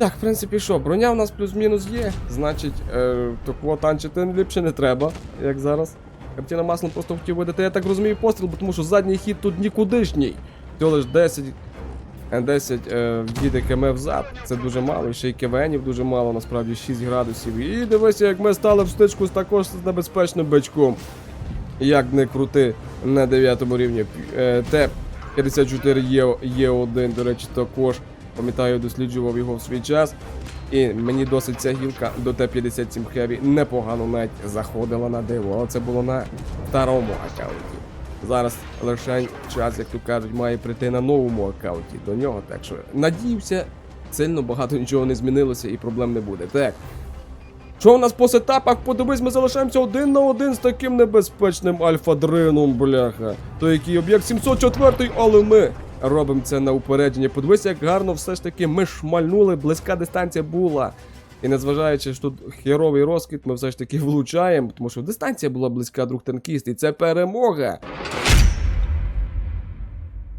Так, в принципі, що, броня у нас плюс-мінус є, значить, е, такого танчити ліпше не треба, як зараз. Картина маслом просто хотів видати, я так розумію, постріл, бо тому що задній хід тут нікудишній. Всього лиш 10, е, 10 е, їде км взад, це дуже мало, ще й КВНів дуже мало, насправді 6 градусів. І дивися, як ми стали в стичку з також з небезпечним бичком. Як не крути на 9 рівні. Е, Т-54 є, є один, до речі, також. Пам'ятаю, досліджував його в свій час. І мені досить ця гілка до Т-57 Heavy непогано навіть заходила на диво. Але це було на старому аккаунті. Зараз лише час, як то кажуть, має прийти на новому аккаунті до нього. Так що надіюся, сильно багато нічого не змінилося і проблем не буде. Так. Що у нас по сетапах? Подивись, ми залишаємося один на один з таким небезпечним альфа-дрином, бляха. То який об'єкт 704, але ми робимо це на упередження. Подивись, як гарно все ж таки ми шмальнули, близька дистанція була. І незважаючи, що тут херовий розкид, ми все ж таки влучаємо, тому що дистанція була близька, друг танкіст, і це перемога.